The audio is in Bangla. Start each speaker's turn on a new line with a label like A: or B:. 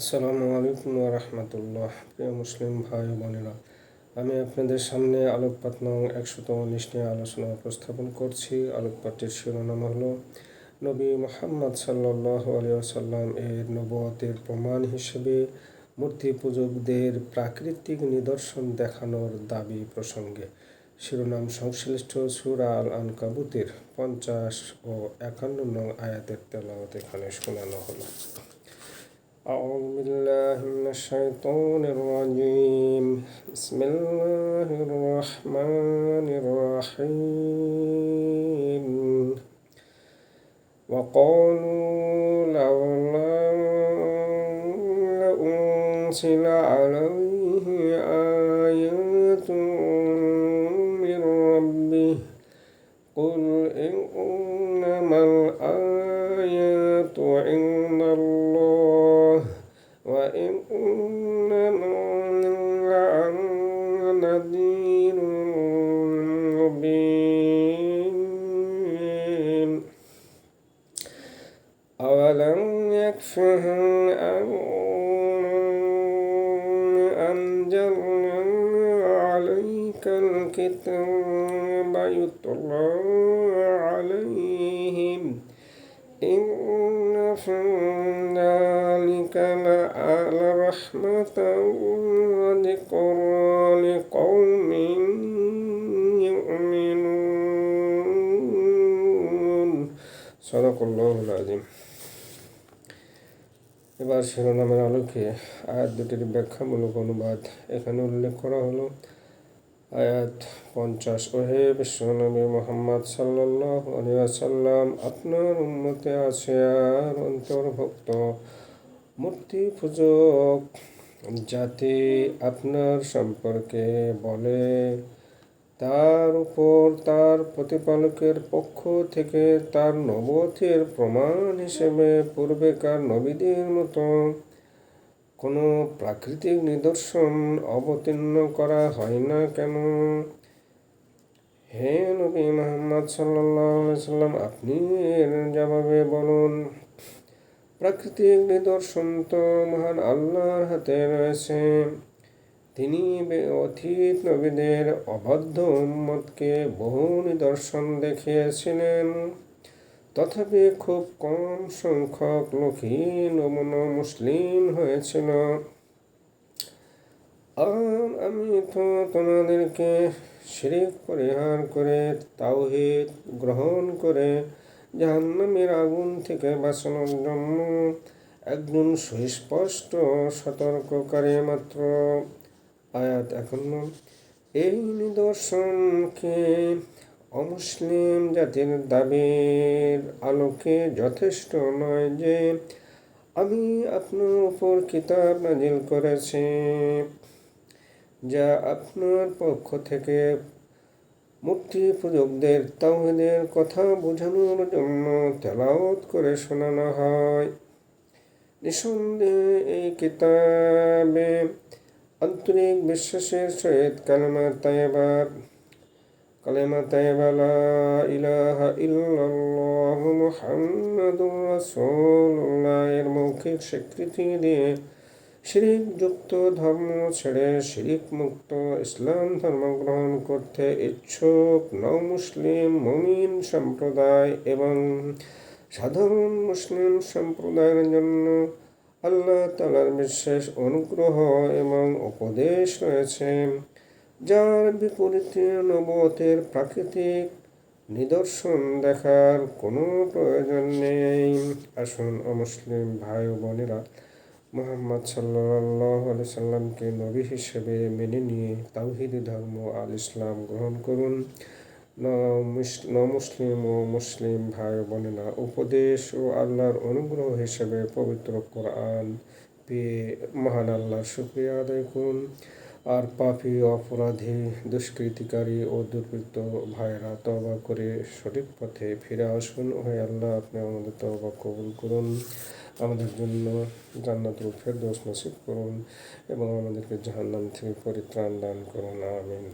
A: আসসালামু আলাইকুম রহমতুল্লাহ। প্রিয় মুসলিম ভাই বোনেরা, আমি আপনাদের সামনে আলোকপাত নং একশত উনিশ নিয়ে আলোচনা উপস্থাপন করছি। আলোকপাতের শিরোনাম হলো, নবী মোহাম্মদ সাল্লাহ আলিয়াল্লাম এর নবতের প্রমাণ হিসেবে মূর্তি পূজকদের প্রাকৃতিক নিদর্শন দেখানোর দাবি প্রসঙ্গে। শিরোনাম সংশ্লিষ্ট সুরা আল আনকাবুতের পঞ্চাশ ও একান্ন নং আয়াতের তেলাওয়াত এখানে শোনানো হলো। أعوذ بالله من الشيطان الرجيم. بسم الله الرحمن الرحيم. وقالوا لولا أنزل عليه آيات من ربه. قل إنما الآيات نذير مبين. أولم يكفهم أن أنزلنا عليك الكتاب يتلى عليهم إن في ذلك لرحمة وذكرى لقوم يؤمنون صدق الله العظيم এবার শিরোনামের আলোকে আয়াত দুটির ব্যাখ্যামূলক অনুবাদ এখানে উল্লেখ করা হলো আয়াত পঞ্চাশ। ওহে বিশ্বনবী মোহাম্মদ সাল্লাহ আলিয়াসাল্লাম আপনার উন্মতে আছে আর অন্তর্ভুক্ত মূর্তি পূজক। যাতে আপনার সম্পর্কে বলে, তার উপর তার প্রতিপালকের পক্ষ থেকে তার নবতের প্রমাণ হিসেবে পূর্বেকার নবীদের মতো কোনো প্রাকৃতিক নিদর্শন অবতীর্ণ করা হয় না কেন? হে নবী মোহাম্মদ সাল্লাম আপনি এর জবাবে বলুন, প্রাকৃতিক নিদর্শন তো মহান আল্লাহর হাতে রয়েছে। তিনি অতীত নবীদের অবাধ্য উম্মতকে বহু নিদর্শন দেখিয়েছিলেন। তথাপি খুব কম সংখ্যক লোকই নমুনা মুসলিম হয়েছিল। আর আমি তো তোমাদেরকে শিরিক পরিহার করে, তাওহিদ গ্রহণ করে জাহান্নামের আগুন থেকে বাঁচানোর জন্য একজন সুস্পষ্ট সতর্ককারী মাত্র আয়াত এখন এই নিদর্শনকে অমুসলিম জাতির দাবির আলোকে যথেষ্ট নয় যে আমি আপনার উপর কিতাব নাজিল করেছি, যা আপনার পক্ষ থেকে মূর্তি পূজকদের তাওহিদের কথা বোঝানোর জন্য তেলাওত করে শোনানো হয়। নিঃসন্দেহে এই কিতাবে আন্তরিক বিশ্বাসের সহিত কালেমা তাইবার কালেমা তাইবা লা ইলাহা ইল্লাল্লাহ মুহাম্মাদুর রাসূলুল্লাহ এর মৌখিক স্বীকৃতি দিয়ে শিরিক যুক্ত ধর্ম ছেড়ে শিরিক মুক্ত ইসলাম ধর্ম গ্রহণ করতে ইচ্ছুক নৌ মুসলিম মমিন সম্প্রদায় এবং সাধারণ মুসলিম সম্প্রদায়ের জন্য আল্লাহ তালার বিশেষ অনুগ্রহ এবং উপদেশ রয়েছে। যার বিপরীতে নবতের প্রাকৃতিক নিদর্শন দেখার কোনো প্রয়োজন নেই। আসুন, অমুসলিম ভাই ও বোনেরা, মোহাম্মদ সাল্লাহ সাল্লামকে নবী হিসেবে মেনে নিয়ে তাওহিদি ধর্ম আল ইসলাম গ্রহণ করুন। ন মুসলিম ও মুসলিম ভাই বোনেরা, উপদেশ ও আল্লাহর অনুগ্রহ হিসেবে পবিত্র কোরআন পেয়ে মহান আল্লাহর শুক্রিয়া আদায় করুন। আর পাপি, অপরাধী, দুষ্কৃতিকারী ও দুর্বৃত্ত ভাইরা তবা করে সঠিক পথে ফিরে আসুন। হয়ে আল্লাহ, আপনি আমাদের তবা কবুল করুন, আমাদের জন্য জান্নাতুল দোষ নসিব করুন এবং আমাদেরকে জাহান্নাম থেকে পরিত্রাণ দান করুন। আমিন।